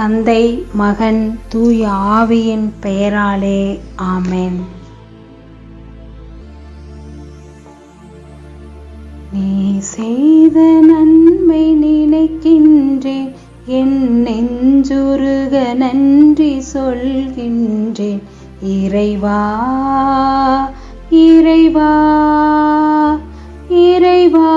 தந்தை மகன் தூய ஆவியின் பெயராலே ஆமேன். நீ செய்த நன்மை நினைக்கின்றேன் என் நெஞ்சுருக நன்றி சொல்கின்றேன் இறைவா இறைவா இறைவா.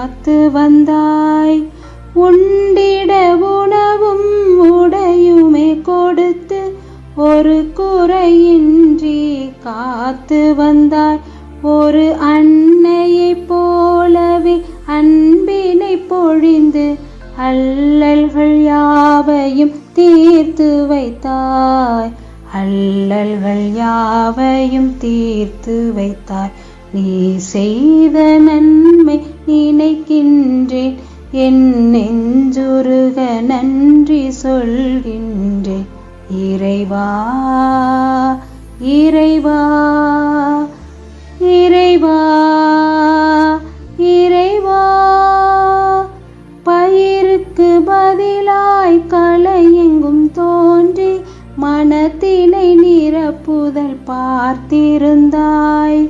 காத்து வந்தாய். உண்டிட உணவும் உடையுமே கொடுத்து ஒரு குறையின்றி காத்து வந்தாய். ஒரு அன்னையைப் போலவே அன்பினை பொழிந்து அல்லல்கள் யாவையும் தீர்த்து வைத்தாய். அல்லல்கள் யாவையும் தீர்த்து வைத்தாய். நீ செய்த நன்மை நினைக்கின்றேன். என் நெஞ்சுருக நன்றி சொல்கின்றேன். இறைவா இறைவா இறைவா இறைவா. பயிருக்கு பதிலாய் களை எங்கும் தோன்றி மனத்தினை நிரப்புதல் பார்த்திருந்தாய்.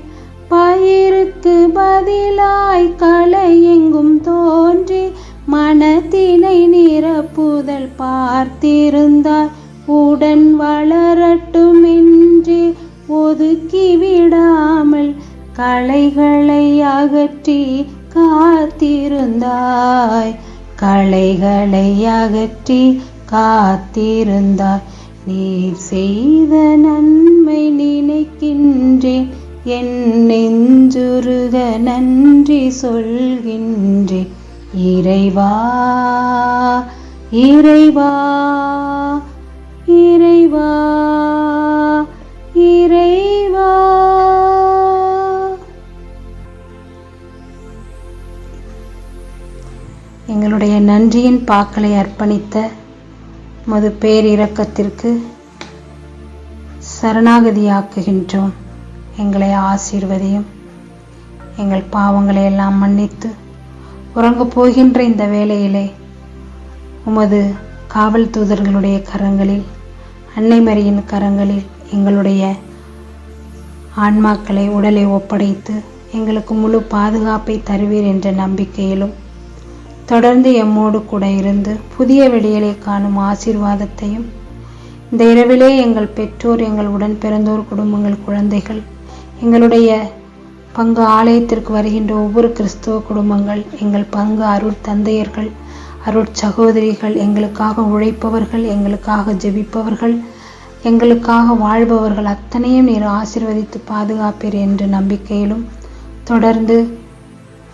பயிருக்கு பதிலாய் களை எங்கும் தோன்றி மனத்தினை நிரப்புதல் பார்த்திருந்தார் உடன் வளரட்டும் என்று ஒதுக்கி விடாமல் களைகளை அகற்றி காத்திருந்தாய். களைகளை அகற்றி காத்திருந்தாய். நீ செய்த நன்மை நினைக்கின்றேன். என் நெஞ்சுருக நன்றி சொல்கின்றேன் இறைவா இறைவா இறைவா இறைவா. எங்களுடைய நன்றியின் பாக்களை அர்ப்பணித்த மது பேரிரக்கத்திற்கு சரணாகதியாக்குகின்றோம். எங்களை ஆசீர்வதியும். எங்கள் பாவங்களை எல்லாம் மன்னித்து உறங்கப் போகின்ற இந்த வேளையிலே உமது காவல் தூதர்களுடைய கரங்களில் அன்னை மரியின் கரங்களில் எங்களுடைய ஆன்மாக்களை உடலை ஒப்படைத்து எங்களுக்கு முழு பாதுகாப்பை தருவீர் என்ற நம்பிக்கையிலும் தொடர்ந்து எம்மோடு கூட இருந்து புதிய வெளியிலே காணும் ஆசீர்வாதத்தையும் இந்த இரவிலே எங்கள் பெற்றோர் எங்கள் உடன் பிறந்தோர் குடும்பங்கள் குழந்தைகள் எங்களுடைய பங்கு ஆலயத்திற்கு வருகின்ற ஒவ்வொரு கிறிஸ்துவ குடும்பங்கள் எங்கள் பங்கு அருள் தந்தையர்கள் அருட் சகோதரிகள் எங்களுக்காக உழைப்பவர்கள் எங்களுக்காக ஜெபிப்பவர்கள் எங்களுக்காக வாழ்பவர்கள் அத்தனையும் நீர் ஆசிர்வதித்து பாதுகாப்பீர் என்ற நம்பிக்கையிலும் தொடர்ந்து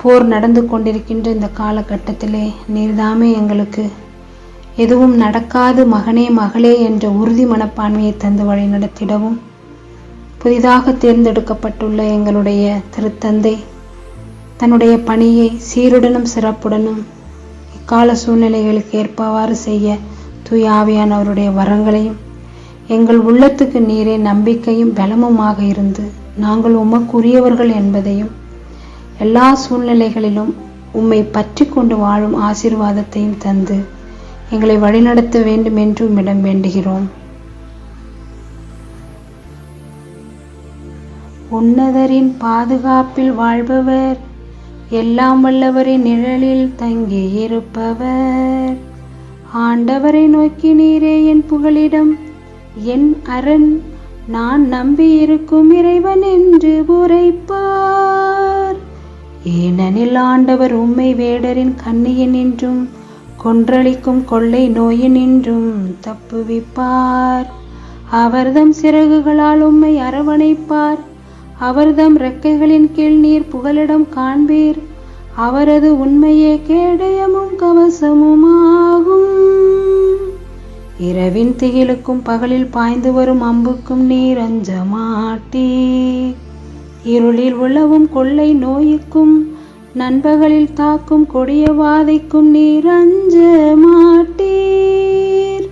போர் நடந்து கொண்டிருக்கின்ற இந்த காலகட்டத்திலே நீர்தாமே எங்களுக்கு எதுவும் நடக்காது மகனே மகளே என்ற உறுதி மனப்பான்மையை தந்து வழி நடத்திடவும் புதிதாக தேர்ந்தெடுக்கப்பட்டுள்ள எங்களுடைய திருத்தந்தை தன்னுடைய பணியை சீருடனும் சிறப்புடனும் இக்கால சூழ்நிலைகளுக்கு ஏற்பவாறு செய்ய தூயாவியானவருடைய வரங்களையும் எங்கள் உள்ளத்துக்கு நீரே நம்பிக்கையும் பலமுமாக இருந்து நாங்கள் உமக்குரியவர்கள் என்பதையும் எல்லா சூழ்நிலைகளிலும் உம்மை பற்றி கொண்டு வாழும் ஆசீர்வாதத்தையும் தந்து எங்களை வழிநடத்த வேண்டும் என்று உம்மிடம் வேண்டுகிறோம். உன்னதரின் பாதுகாப்பில் வாழ்பவர். எல்லாம் வல்லவரின் நிழலில் தங்கி இருப்பவர். ஆண்டவரை நோக்கி நீரே என் புகழிடம் என் அரண் நான் நம்பி இருக்கும் இறைவன் என்று உரைப்பார். ஏனெனில் ஆண்டவர் உம்மை வேடரின் கண்ணியனின்றும் கொன்றளிக்கும் கொள்ளை நோயினின்றும் தப்புவிப்பார். அவர்தம் சிறகுகளால் உம்மை அரவணைப்பார். அவர்தம் ரெக்கைகளின் கீழ் நீர் புகலிடம் காண்பீர். அவரது உண்மையே கேடயமும் கவசமுமாகும். இரவின் திகிலுக்கும் பகலில் பாய்ந்து வரும் அம்புக்கும் நீர் அஞ்ச இருளில் உழவும் கொள்ளை நோய்க்கும் நண்பகலில் தாக்கும் கொடிய வாதைக்கும் நீர் அஞ்ச மாட்டீர்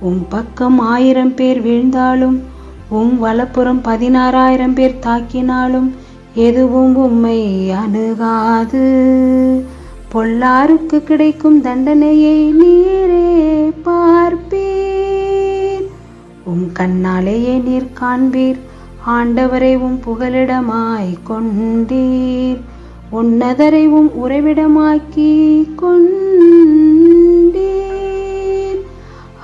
உம் பக்கம் ஆயிரம் பேர் வீழ்ந்தாலும் உம் வலப்புறம் பதினாறாயிரம் பேர் தாக்கினாலும் எதுவும் உம்மை அணுகாது. பொல்லாருக்கு கிடைக்கும் தண்டனையை நீரே பார்ப்பீர். உம் கண்ணாலேயே நீர் காண்பீர். ஆண்டவரை உம் புகலிடமாய் கொண்டீர். உன்னதரை உம் உறைவிடமாக்கி கொண்டீர்.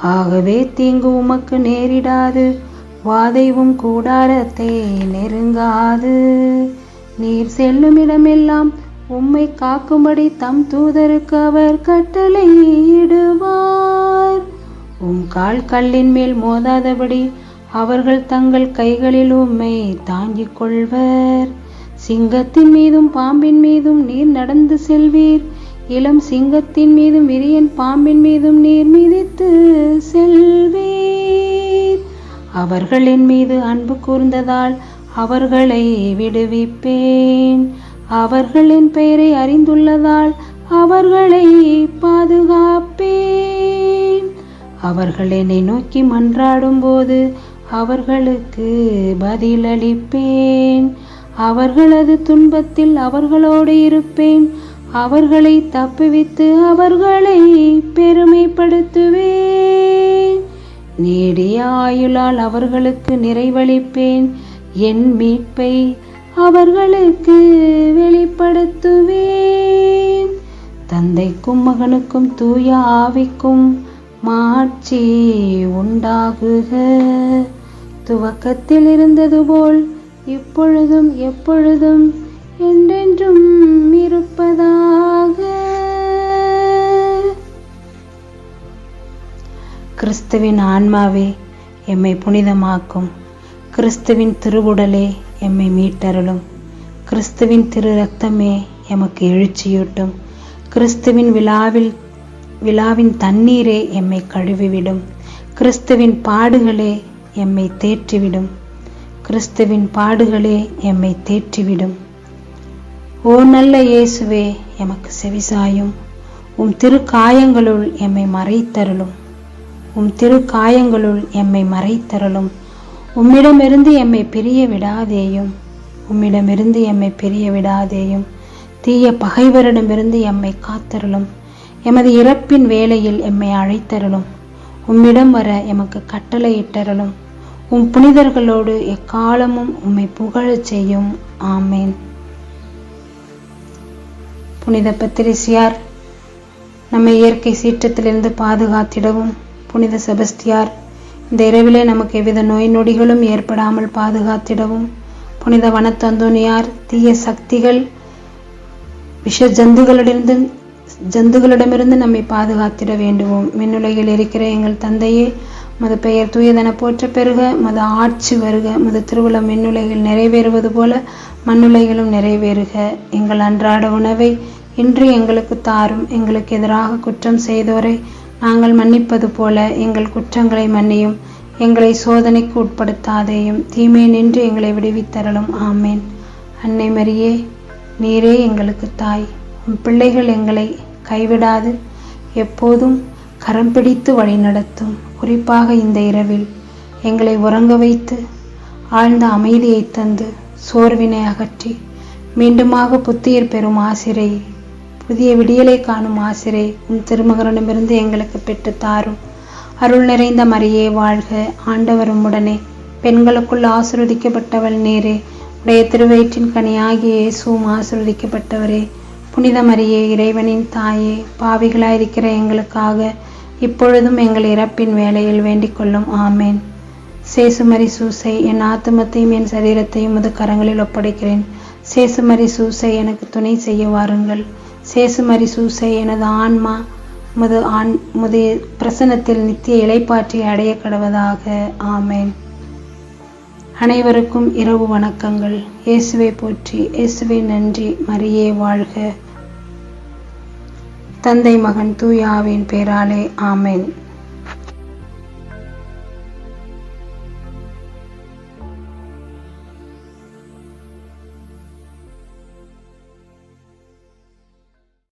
ஆகவே தீங்கு உமக்கு நேரிடாது. வாதைவும் கூடாரத்தை நெருங்காது. நீர் செல்லும் இடமெல்லாம் உம்மை காக்கும்படி தம் தூதருக்கு அவர் கட்டளையிடுவார். உம் கால் கல்லின் மேல் மோதாதபடி அவர்கள் தங்கள் கைகளில் உம்மை தாங்கிக் கொள்வர். சிங்கத்தின் மீதும் பாம்பின் மீதும் நீர் நடந்து செல்வீர். இளம் சிங்கத்தின் மீதும் விரியன் பாம்பின் மீதும் நீர் மிதித்து செல்வீர். அவர்களின் மீது அன்பு கூர்ந்ததால் அவர்களை விடுவிப்பேன். அவர்களின் பெயரை அறிந்துள்ளதால் அவர்களை பாதுகாப்பேன். அவர்கள் என்னை நோக்கி மன்றாடும் போது அவர்களுக்கு பதிலளிப்பேன். அவர்களது துன்பத்தில் அவர்களோடு இருப்பேன். அவர்களை தப்புவித்து அவர்களை பெருமைப்படுத்துவேன். நீடிய ஆயுளால் அவர்களுக்கு நிறைவளிப்பேன். என் மீட்பை அவர்களுக்கு வெளிப்படுத்துவேன். தந்தைக்கும் மகனுக்கும் தூய ஆவிக்கும் மாட்சி உண்டாகுக. துவக்கத்தில் இருந்தது போல் இப்பொழுதும் எப்பொழுதும் என்றென்றும் இருப்பதா? கிறிஸ்துவின் ஆன்மாவே எம்மை புனிதமாக்கும். கிறிஸ்துவின் திருவுடலே எம்மை மீட்டருளும். கிறிஸ்துவின் திரு ரத்தமே எமக்கு எழுச்சியூட்டும். கிறிஸ்துவின் விழாவில் விழாவின் தண்ணீரே எம்மை கழுவிவிடும். கிறிஸ்துவின் பாடுகளே எம்மை தேற்றிவிடும். கிறிஸ்துவின் பாடுகளே எம்மை தேற்றிவிடும். ஓ நல்ல இயேசுவே எமக்கு செவிசாயும். உம் திரு காயங்களுள் எம்மை மறைத்தருளும். உம் திரு காயங்களுள் எம்மை மறைத்தருளும். உம்மிடமிருந்து எம்மை பிரிய விடாதேயும். உம்மிடமிருந்து எம்மை பிரிய விடாதேயும். தீய பகைவரிடமிருந்து எம்மை காத்தருளும். எமது இறப்பின் வேளையில் எம்மை அழைத்தருளும். உம்மிடம் வர எமக்கு கட்டளையிட்டருளும். உம் புனிதர்களோடு எக்காலமும் உம்மை புகழச் செய்யும். ஆமேன். புனித பத்திரிசியார் நம்மை இயற்கை சீற்றத்திலிருந்து பாதுகாத்திடவும். புனித செபஸ்தியார் இந்த இரவிலே நமக்கு எவ்வித நோய் நொடிகளும் ஏற்படாமல் பாதுகாத்திடவும். புனித வனத்தந்தோனியார் தீய சக்திகள் விஷ ஜந்துகளிடமிருந்து ஜந்துகளிடமிருந்து நம்மை பாதுகாத்திட வேண்டுவோம். மின்னுலகில் இருக்கிற எங்கள் தந்தையே மது பெயர் தூயதன போற்ற பெருக மது ஆட்சி வருக மது திருவிழா மின்னுலகில் நிறைவேறுவது போல மண்ணுலகிலும் நிறைவேறுக. எங்கள் அன்றாட உணவை இன்று எங்களுக்கு தாரும் எங்களுக்கு எதிராக குற்றம் செய்தோரை நாங்கள் மன்னிப்பது போல எங்கள் குற்றங்களை மன்னியும் எங்களை சோதனைக்கு உட்படுத்தாதேயும் தீமை நின்று எங்களை விடுவித்தரலும் ஆமேன். அன்னை மரியே நீரே எங்களுக்கு தாய். உன் பிள்ளைகள் எங்களை கைவிடாது எப்போதும் கரம் பிடித்து வழிநடத்தும் குறிப்பாக இந்த இரவில் எங்களை உறங்க வைத்து ஆழ்ந்த அமைதியை தந்து சோர்வினை அகற்றி மீண்டுமாக புத்துயிர் பெறும் ஆசிரை புதிய விடியலை காணும் ஆசிரை உன் திருமகனிடமிருந்து எங்களுக்கு பெற்று தாரும். அருள் நிறைந்த மரியே வாழ்க ஆண்டவரும் உடனே. பெண்களுக்குள் ஆசிர்வதிக்கப்பட்டவள் நேரே. உடைய திருவயிற்றின் கனியாகிய இயேசுவும் ஆசிர்வதிக்கப்பட்டவரே. புனித மரியே இறைவனின் தாயே பாவிகளாயிருக்கிற எங்களுக்காக இப்பொழுதும் எங்கள் இறப்பின் வேலையில் வேண்டிக் கொள்ளும் ஆமேன். சேசுமரி சூசை என் ஆத்துமத்தையும் என் சரீரத்தையும் முது கரங்களில் ஒப்படைக்கிறேன். சேசுமரி சூசை எனக்கு துணை செய்ய வாருங்கள். சேசுமரி சூசை எனது ஆன்மா முது ஆண் முது பிரசனத்தில் நித்திய இலைப்பாற்றி அடைய கடவதாக. ஆமேன். அனைவருக்கும் இரவு வணக்கங்கள். இயேசுவை போற்றி இயேசுவை நன்றி மரியே வாழ்க. தந்தை மகன் தூயாவின் பேராலே ஆமேன்.